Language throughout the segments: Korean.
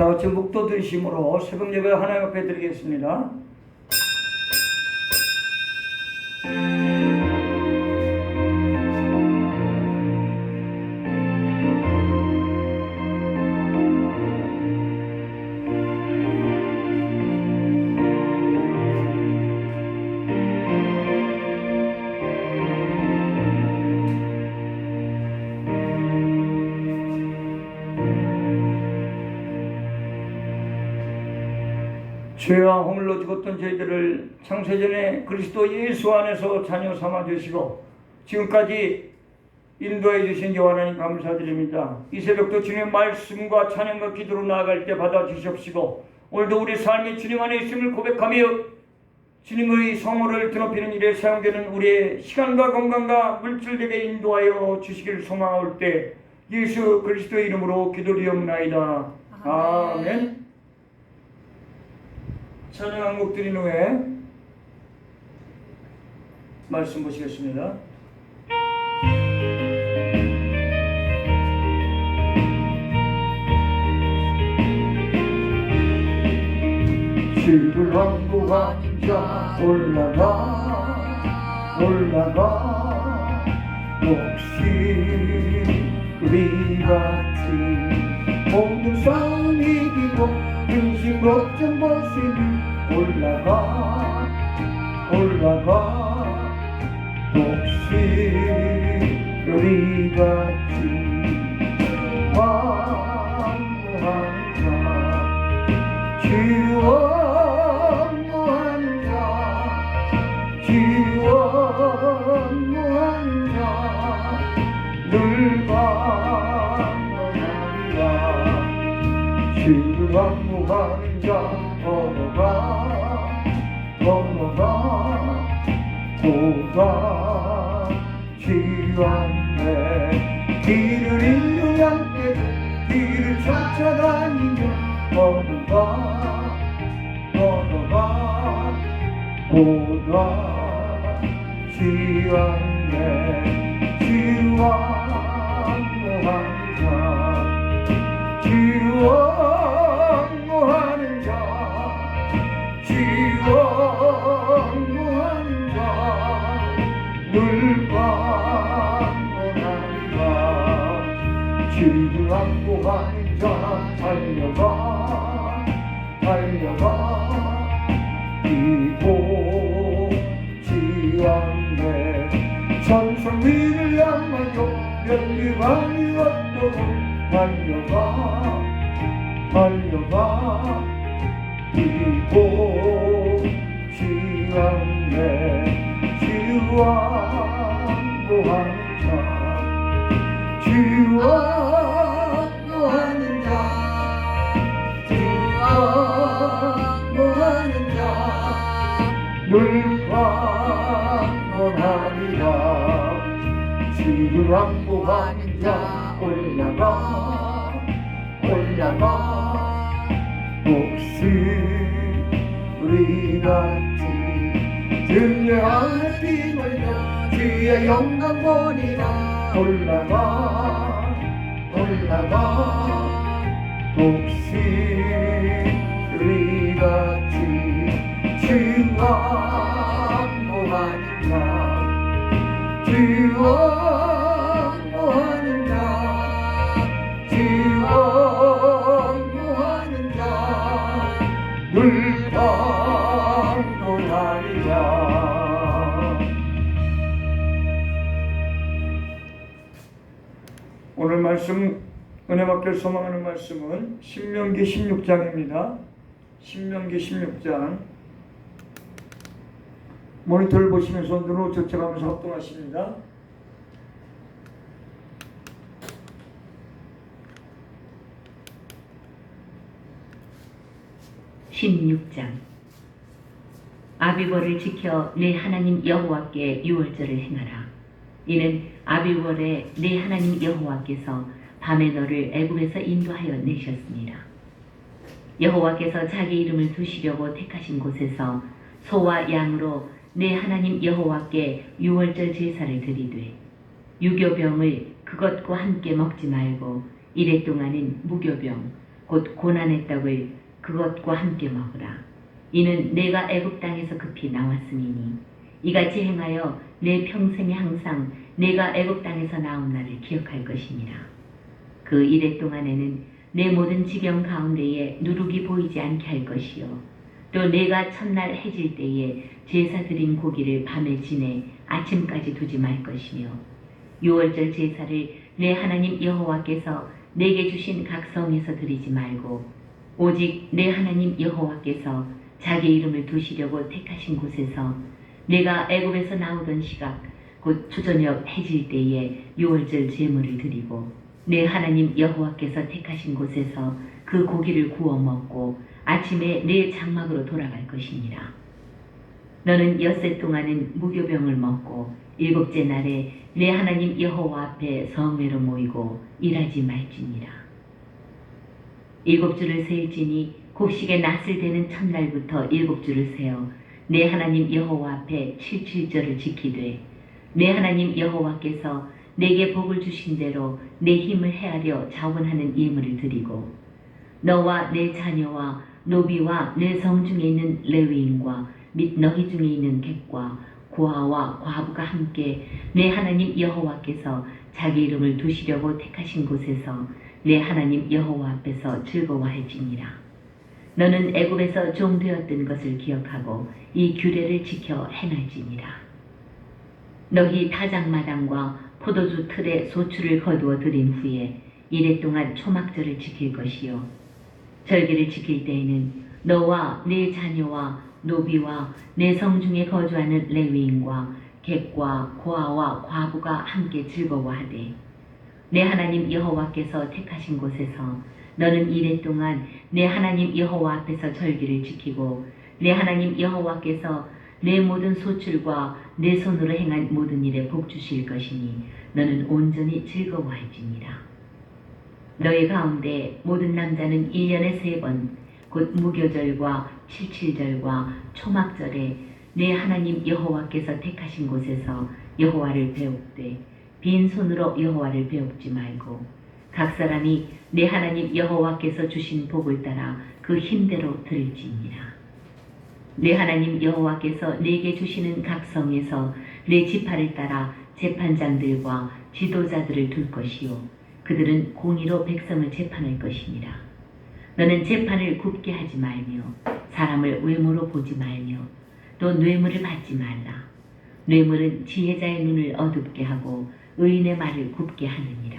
다 같이 묵도 드심으로 새벽 예배 하나님 앞에 드리겠습니다. 죽었던 저희들을 창세전에 그리스도 예수 안에서 자녀 삼아 주시고 지금까지 인도해 주신 여호와 하나님 감사드립니다. 이 새벽도 주님의 말씀과 찬양과 기도로 나아갈 때 받아 주시옵시고 오늘도 우리 삶이 주님 안에 있음을 고백하며 주님의 성호를 드높이는 일에 사용되는 우리의 시간과 건강과 물질들에게 인도하여 주시기를 소망할 때 예수 그리스도의 이름으로 기도드리옵나이다. 아멘. 찬양 한 곡 드린 후에 말씀 보시겠습니다. 주를 왕복하는 자 올라가 올라가 혹시 우리 같이 싸움 이기고 근심 걱정 벗으니 올라가 올라가. 혹시 우리 같이 왕무하는 자 지원 지원무하는 자 걸어가 걸어가 고가 지원해 길을 잃는 양떼들 길을 쫓아다니며 걸어가 걸어가 고가 지원해 지원무하는 자 지원 지원무하는 자 달려가 달려가. 이곳 지원해 천성 위를 향하여 연기만이 왔도록 달려가 달려가. 이곳 지원해 지원무하 는 자 올라가 올라가 우리 같이 안에 피걸려 주의 영광 보리라 올라가 올라가 우리 같이 지원무하는 자 지원무하는 자 지원무하는 자물 말씀 은혜 받길 소망하는 말씀은 신명기 16장입니다. 신명기 16장 모니터를 보시면서 눈으로 적적하면서 합동하십니다. (16장) 아비월을 지켜 내 하나님 여호와께 유월절을 행하라 이는 아비월에 내 하나님 여호와께서 밤에 너를 애굽에서 인도하여 내셨습니다 여호와께서 자기 이름을 두시려고 택하신 곳에서 소와 양으로 내 하나님 여호와께 유월절 제사를 드리되 유교병을 그것과 함께 먹지 말고 이래 동안은 무교병 곧 고난의 떡을 그것과 함께 먹으라. 이는 내가 애굽 땅에서 급히 나왔음이니 이같이 행하여 내 평생에 항상 내가 애굽 땅에서 나온 날을 기억할 것이니라. 그 이래 동안에는 내 모든 지경 가운데에 누룩이 보이지 않게 할 것이요 또 내가 첫날 해질 때에 제사 드린 고기를 밤에 지내 아침까지 두지 말 것이며 유월절 제사를 내 하나님 여호와께서 내게 주신 각 성에서 드리지 말고 오직 내 하나님 여호와께서 자기 이름을 두시려고 택하신 곳에서 내가 애굽에서 나오던 시각 곧 초저녁 해질 때에 유월절 제물을 드리고 내 하나님 여호와께서 택하신 곳에서 그 고기를 구워 먹고 아침에 내 장막으로 돌아갈 것이니라. 너는 엿새 동안은 무교병을 먹고 일곱째 날에 내 하나님 여호와 앞에 성회로 모이고 일하지 말지니라. 일곱 주를 세일지니 곡식에 낫을 되는 첫날부터 일곱 주를 세어 내 하나님 여호와 앞에 칠칠절을 지키되 내 하나님 여호와께서 내게 복을 주신 대로 내 힘을 헤아려 자원하는 예물을 드리고 너와 내 자녀와 노비와 내 성 중에 있는 레위인과 및 너희 중에 있는 객과 고아와 과부가 함께 내 하나님 여호와께서 자기 이름을 두시려고 택하신 곳에서 내 하나님 여호와 앞에서 즐거워할지니라. 너는 애굽에서 종되었던 것을 기억하고 이 규례를 지켜 행할지니라. 너희 타작마당과 포도주 틀에 소출을 거두어 들인 후에 이래 동안 초막절을 지킬 것이요 절기를 지킬 때에는 너와 네 자녀와 노비와 내 성 중에 거주하는 레위인과 객과 고아와 과부가 함께 즐거워하되 내 하나님 여호와께서 택하신 곳에서 너는 이래 동안 내 하나님 여호와 앞에서 절기를 지키고 내 하나님 여호와께서 내 모든 소출과 내 손으로 행한 모든 일에 복 주실 것이니 너는 온전히 즐거워할지니라. 너희 가운데 모든 남자는 1년에 세 번 곧 무교절과 칠칠절과 초막절에 내 하나님 여호와께서 택하신 곳에서 여호와를 배웁되 빈손으로 여호와를 배웁지 말고 각 사람이 내 하나님 여호와께서 주신 복을 따라 그 힘대로 드릴지니라. 내 하나님 여호와께서 내게 주시는 각 성에서 내 지파를 따라 재판장들과 지도자들을 둘 것이요 그들은 공의로 백성을 재판할 것이니라. 너는 재판을 굽게 하지 말며 사람을 외모로 보지 말며 또 뇌물을 받지 말라. 뇌물은 지혜자의 눈을 어둡게 하고 의인의 말을 굽게 하느니라.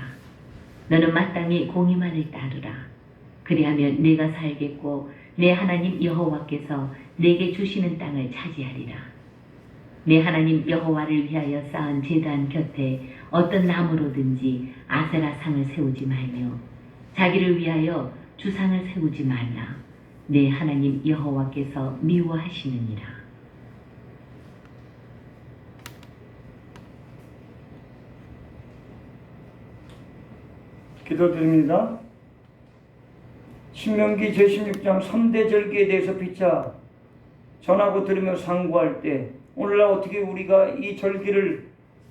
너는 마땅히 공의만을 따르라. 그리하면 내가 살겠고 내 하나님 여호와께서 내게 주시는 땅을 차지하리라. 내 하나님 여호와를 위하여 쌓은 제단 곁에 어떤 나무로든지 아세라 상을 세우지 말며 자기를 위하여 주상을 세우지 말라. 내 하나님 여호와께서 미워하시느니라. 기도드립니다. 신명기 제16장 3대 절기에 대해서 피차 전하고 들으며 상고할 때 오늘날 어떻게 우리가 이 절기를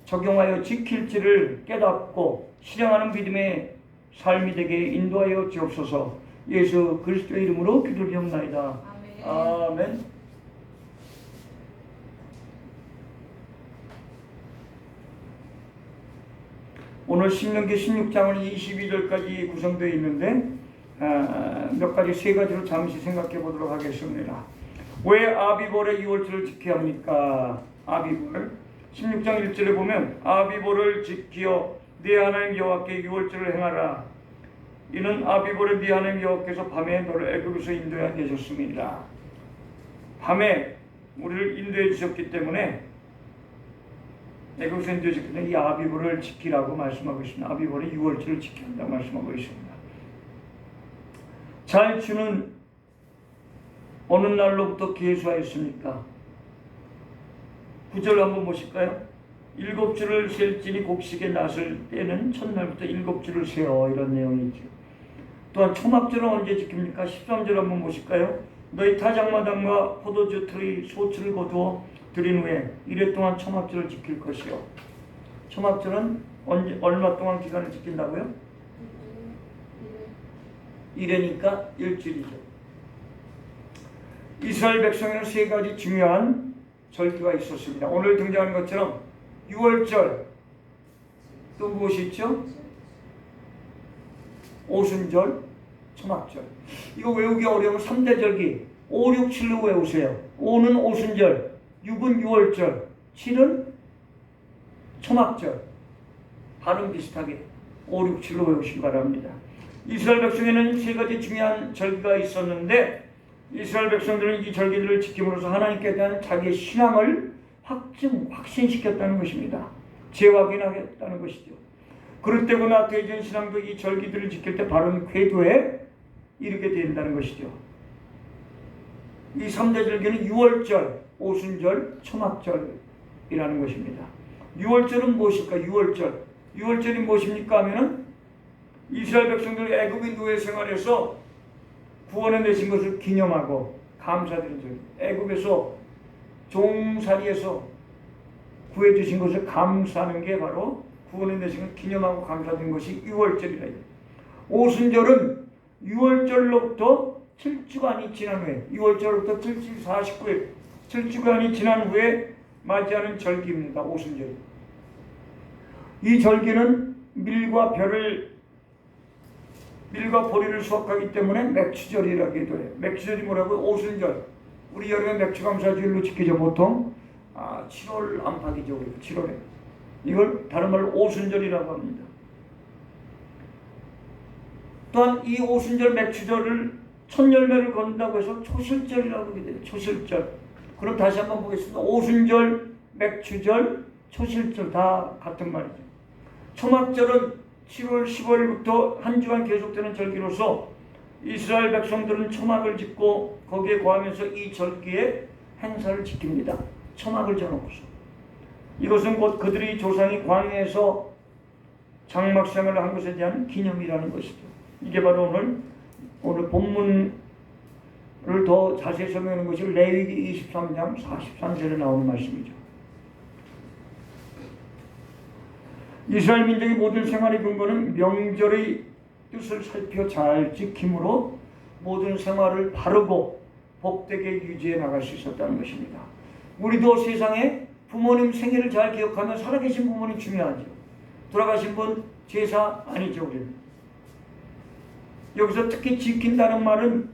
적용하여 지킬지를 깨닫고 실행하는 믿음의 삶이 되게 인도하여 주옵소서 예수 그리스도의 이름으로 기도드리옵나이다. 아멘. 오늘 신명기 16장은 22절까지 구성되어 있는데 아, 몇 가지 세 가지로 잠시 생각해 보도록 하겠습니다. 왜 아비볼의 유월절을 지켜야 합니까? 아비볼 16장 1절에 보면 아비볼을 지키어 네 하나님 여호와께 유월절을 행하라. 이는 아비볼의 네 하나님 여호와께서 밤에 너를 애굽에서 인도해 내셨습니다. 밤에 우리를 인도해 주셨기 때문에 주셨기 때문에 이 아비볼을 지키라고 말씀하고 있습니다. 아비볼의 유월절을 지켜야 한다고 말씀하고 있습니다. 잘 주는 어느 날로부터 계수하였습니까? 구절 한번 보실까요? 일곱 주를 셀지니 곡식에 낫을 때는 첫날부터 일곱 주를 세어 이런 내용이죠. 또한 초막절은 언제 지킵니까? 13절 한번 보실까요? 너희 타작마당과 포도주 틀의 소출을 거두어 드린 후에 이래 동안 초막절을 지킬 것이요. 초막절은 언제 얼마 동안 기간을 지킨다고요? 1회니까 일주일이죠. 이스라엘 백성에는 세 가지 중요한 절기가 있었습니다. 오늘 등장하는 것처럼 6월절 또 무엇이 있죠? 오순절, 초막절. 이거 외우기 어려우면 3대 절기 5, 6, 7로 외우세요. 5는 오순절, 6은 6월절, 7은 초막절. 발음 비슷하게 5, 6, 7로 외우시기 바랍니다. 이스라엘 백성에는 세 가지 중요한 절기가 있었는데 이스라엘 백성들은 이 절기들을 지킴으로써 하나님께 대한 자기의 신앙을 확증, 확신시켰다는 것입니다. 재확인하겠다는 것이죠. 그럴 때구나 대전 신앙도 이 절기들을 지킬 때 바른 궤도에 이르게 된다는 것이죠. 이 3대 절기는 6월절, 오순절, 초막절이라는 것입니다. 6월절은 무엇일까? 6월절. 6월절이 무엇입니까? 하면은 이스라엘 백성들 애굽인 노예 생활에서 구원해 내신 것을 기념하고 감사드리는 절. 애굽에서 종살이에서 구해 주신 것을 감사하는 게 바로 구원해 내신 것을 기념하고 감사드리는 것이 6월절이다. 오순절은 6월절로부터 7주간이 지난 후에 6월절부터 7주 49일 7주간이 지난 후에 맞이하는 절기입니다. 오순절. 이 절기는 밀과 벼를 밀과 보리를 수확하기 때문에 맥추절이라기도 해요. 맥추절이 뭐라고요? 오순절. 우리 여름에 맥추감사주일로 지키죠. 보통 아, 7월 안팎이죠. 우리 7월에. 이걸 다른 말로 오순절이라고 합니다. 또한 이 오순절 맥추절을 첫 열매를 건다고 해서 초실절이라고 하게 돼요. 초실절. 그럼 다시 한번 보겠습니다. 오순절, 맥추절, 초실절 다 같은 말이죠. 초막절은 7월 15일부터 한 주간 계속되는 절기로서 이스라엘 백성들은 초막을 짓고 거기에 거하면서 이 절기의 행사를 지킵니다. 초막을 져놓고서. 이것은 곧 그들이 조상이 광야에서 장막 생활을 한 것에 대한 기념이라는 것이죠. 이게 바로 오늘 오늘 본문을 더 자세히 설명하는 것이 레위기 23장 43절에 나오는 말씀이죠. 이스라엘 민족의 모든 생활의 근거는 명절의 뜻을 살펴 잘 지킴으로 모든 생활을 바르고 복되게 유지해 나갈 수 있었다는 것입니다. 우리도 세상에 부모님 생일을 잘 기억하면 살아계신 부모님 중요하죠. 돌아가신 분 제사 아니죠, 우리는. 여기서 특히 지킨다는 말은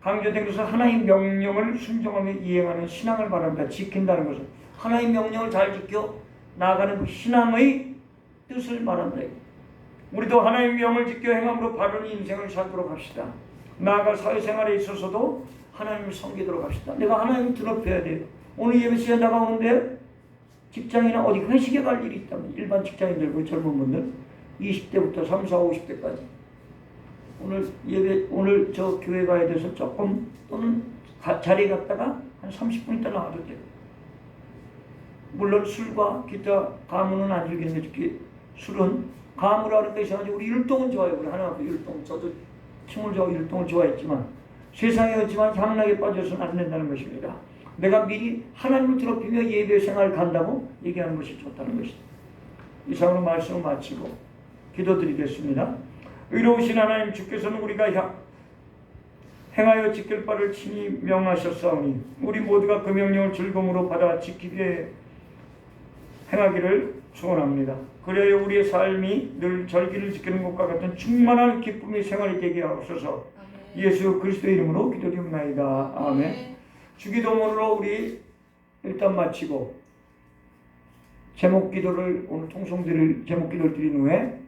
강조된 것은 하나의 명령을 순종하며 이행하는 신앙을 말합니다. 지킨다는 것은 하나의 명령을 잘 지켜 나아가는 그 신앙의 뜻을 말한다. 우리도 하나의 명을 지켜 행함으로 바른 인생을 살도록 합시다. 나아가 사회생활에 있어서도 하나님을 섬기도록 합시다. 내가 하나님을 드높여야 돼요. 오늘 예배 시간 나가는데 직장이나 어디 회식에 갈 일이 있다면 일반 직장인들, 그 젊은 분들 20대부터 3, 4, 50대까지 오늘 예배 오늘 저 교회 가야 돼서 조금 또는 가, 자리에 갔다가 한 30분 있다 나와도 돼요. 물론 술과 기타 가무는 안 즐기는 특히 술은 가무라는 게 이상하지 우리 율동은 좋아요. 우리 하나님 율동 저도 춤을 좋아하고 율동을 좋아했지만 세상에 없지만 향락에 빠져서는 안 된다는 것입니다. 내가 미리 하나님을 드높이며 예배 생활 간다고 얘기하는 것이 좋다는 것이다. 이상으로 말씀을 마치고 기도드리겠습니다. 의로우신 하나님 주께서는 우리가 향, 행하여 지킬 바를 친히 명하셨사오니 우리 모두가 그 명령을 즐거움으로 받아 지키게 행하기를 소원합니다. 그래야 우리의 삶이 늘 절기를 지키는 것과 같은 충만한 기쁨의 생활이 되게 하옵소서. 예수 그리스도의 이름으로 기도드립니다. 아멘. 주기도문으로 우리 일단 마치고 제목 기도를 오늘 통성 드릴 제목 기도를 드린 후에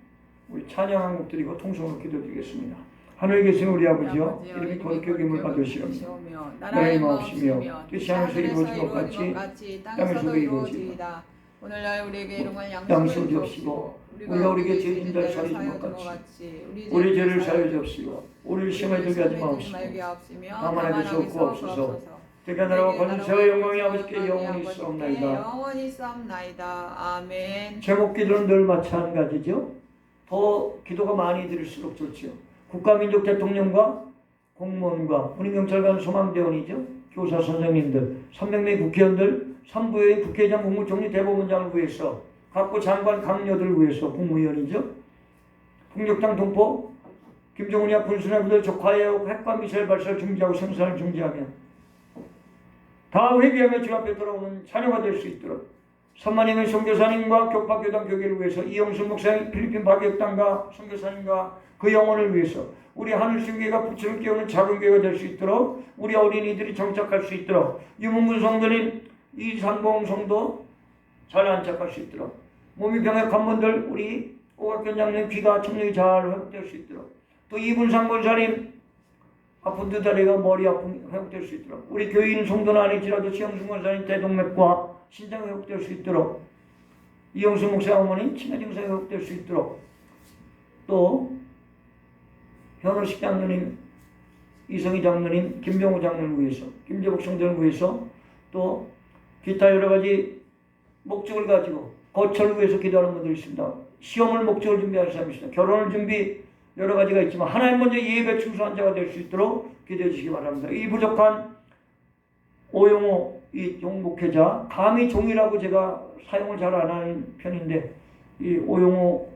우리 찬양 한 곡 드리고 통성으로 기도드리겠습니다. 하늘에 계신 우리 아버지여 이름이 거룩히 여김을 받으시옵며 나라의 마옵시며 뜻이 하늘에서 이루어진 것 같이 땅에서도 이루어지이다. 오늘날 우리에게 이름을 양식을 주옵시고 우리가 우리에게 죄진 자를 사하여 준 것 같이 우리 죄를 사여 주옵시고 우리를 시험에 들게 하지 마옵시고 다만 하게 주옵소서. 대가 나라와 권세와 영광이 아버지께 영원히 있사옵나이다. 영원히 있사옵나이다. 아멘. 제목 기도는 늘 마찬가지죠 더 기도가 많이 들을수록 좋죠 국가민족 대통령과 공무원과 군인경찰관 소망대원이죠 교사 선생님들 300명의 국회의원들 3부의 국회의장 국무총리 대법원장을 위해서 각부 장관 강요들을 위해서 국무위원이죠. 풍력당 동포 김정은이와 군수내부들 적화해하고 핵과 미사일 발사를 중지하고 생산을 중지하면 다 회개하며 주 앞에 돌아오는 자녀가 될 수 있도록 3만여 명 선교사님과 교파교단 교계를 위해서 이영수 목사님 필리핀 박역당과 선교사님과 그 영혼을 위해서 우리 하늘신교회가 부처를 깨우는 작은 교회가 될 수 있도록 우리 어린이들이 정착할 수 있도록 유문군 성도님 이상봉 성도 잘 안착할 수 있도록 몸이 병약한 분들 우리 오각견 장님 귀가 청력이 잘 회복될 수 있도록 또 이분상 권사님 아픈 두 다리가 머리 아픈 회복될 수 있도록 우리 교인 성도는 아니지라도 지영수 권사님 대동맥과 신장 회복될 수 있도록 이영수 목사 어머니 치매 증상 회복될 수 있도록 또 현호식 장로님 이성희 장로님 김병호 장로를 위해서 김재복 성도를 위해서 또 기타 여러 가지 목적을 가지고 거처를 위해서 기도하는 분들이 있습니다. 시험을 목적을 준비하는 사람이 있습니다. 결혼을 준비 여러 가지가 있지만 하나님 먼저 예배 충성한 자가 될 수 있도록 기도해 주시기 바랍니다. 이 부족한 오용호 이 종목회자 감히 종이라고 제가 사용을 잘 안 하는 편인데 이 오용호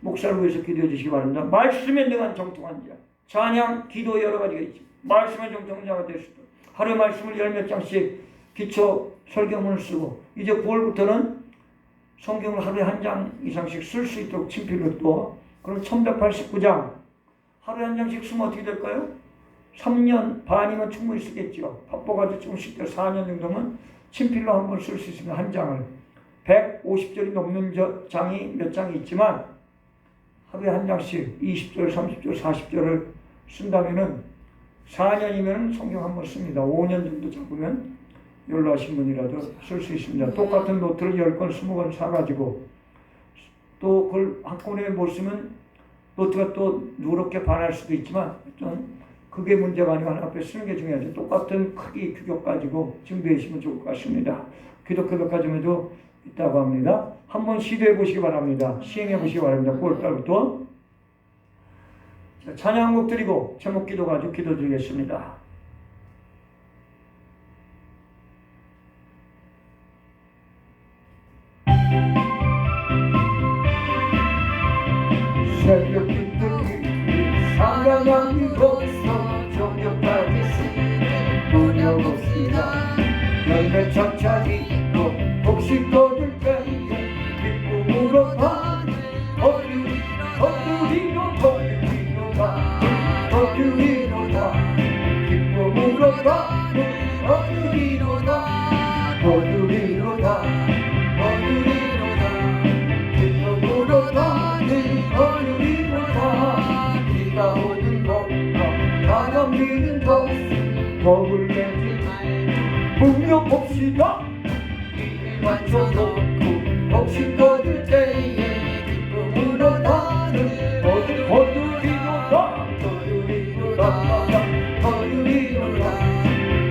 목사를 위해서 기도해 주시기 바랍니다. 말씀에 능한 정통한 자 찬양 기도 여러 가지가 있지 말씀에 정통한 자가 될수 있도록 하루에 말씀을 열 몇 장씩 기초 설교문을 쓰고 이제 9월부터는 성경을 하루에 한 장 이상씩 쓸 수 있도록 친필로 또 그럼 1189장 하루에 한 장씩 쓰면 어떻게 될까요? 3년 반이면 충분히 쓰겠죠. 바빠가지고 조금씩 더 4년 정도면 친필로 한 번 쓸 수 있으면 한 장을 150절이 넘는 저 장이 몇 장이 있지만 하루에 한 장씩 20절, 30절, 40절을 쓴다면은 4년이면 성경 한 번 씁니다. 5년 정도 잡으면 연로하신 분이라도 쓸 수 있습니다. 똑같은 노트를 10권, 20권 사가지고 또 그걸 한꺼번에 못 쓰면 노트가 또 누렇게 반할 수도 있지만 어떤 그게 문제가 아니고 하나 앞에 쓰는 게 중요하죠. 똑같은 크기 규격 가지고 준비하시면 좋을 것 같습니다. 기독교 백화점에도 있다고 합니다. 한번 시도해 보시기 바랍니다. 시행해 보시기 바랍니다. 9월달부터 자, 찬양곡 드리고 제목 기도 가지고 기도 드리겠습니다. 새벽 분명 봅시다. 이를 맞춰놓고 복식 거둘 때에 기쁨으로 거두 거두리로다. 거두리로다. 거두리로다.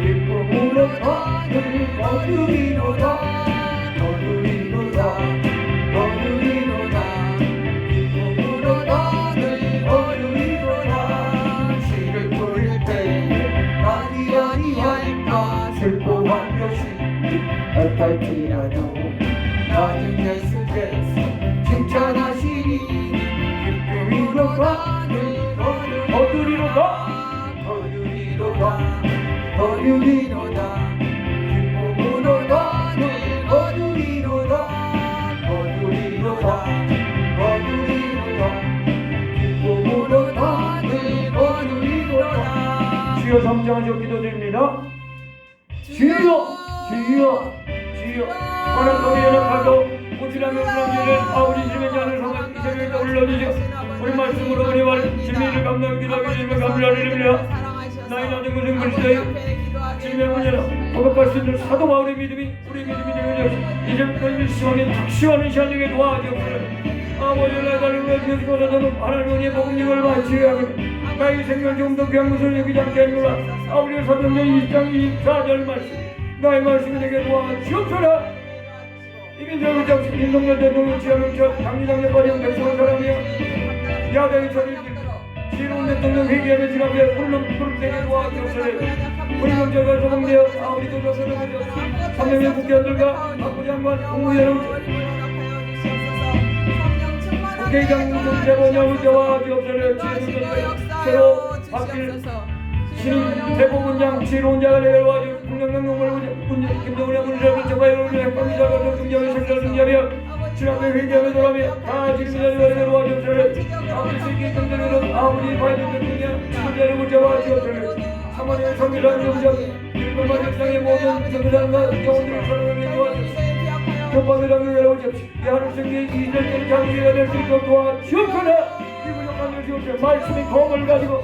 기쁨으로 거두리로다 거두리로다 어떨지라도 나는 예수께서 칭찬하시니 기쁨으로 가는 거두리로 가? 거두리로 가 거두리로다 기쁨으로 가는 거두리로다 거두리로다 거두리로다 기쁨으로 가는 거두리로다 주여 성장하시고 기도드립니다. 주여 주여 주여 하나님의 연합하고 고치라며 그러기를 아버지 주님의 자를 성한 이 새벽에 올려주시고 우리 말씀으로 우리 말 진리를 감당하기 기도하기 주님의 감사를 드립니다 나의 낮은 것은 그리스도의 주님의 문제는 고백할 수 있는 사도 바울의 믿음이 우리 믿음이 되어져 이제부터 일시원인 탁시하는 시간 중에 도와주옵소서. 아버지 다른 걸 주시고서도 하나님 은혜의 복음을 마치게 나의 생명 좀더 귀한 것을 여기지 않게 하는구나. 아버지의 사도행전 2장 24절 말씀 나의 말씀이 되게 도와주옵소서 이민정을 잡수 인동열 대통령 지하명처 당리당에 빠진 백성한 사람이야 야당의 처리를 지혜로운 대통령 회개하며 지나며 훌름 푸른되게 도와주옵소서 우리 경제가 소송되어 아우리도 조선하며 삼명의 국회의원들과 아버지 양반 국무위원을 내장 문제와 여자와 지업설을 지어주는 새로 바뀔 대법원장 지혜로운 자가 되게 도와주 국정농동을 김동훈의 문제를 저가요 핵방기자가 정경의 생각을 응하며 지난해 회개하며 돌아며 다 지금 자리가 도와주옵소를 아버지 세계 경제는 아버지 바이든 대통령 지도자를 문제와 지어설을 3월에 성밀한 영장 일본만 역상의 모든 정상과 영혼들을 사랑하며 도와주옵소서 교방이라는 외로우십시오. 이 하늘성의 이절된 장기가 될수 있도록 도와 주옵소서. 이 부족한 것이 없어 말씀의 검을 가지고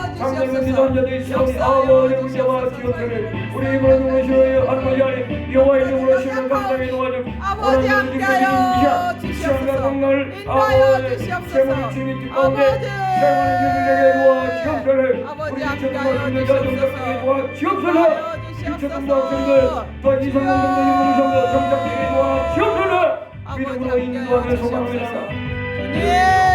믿어한 자도 있어 아우리 문제와 지옥을 우리 힘으로 누구시오여 하나님 안에 여호와의 이름으로 시험을 감당해 도와주 아버지 함께하여 인도하여 주시옵소서. 주님 아버지. 주님 아버지 함께하여 주님 주시옵소서. 믿음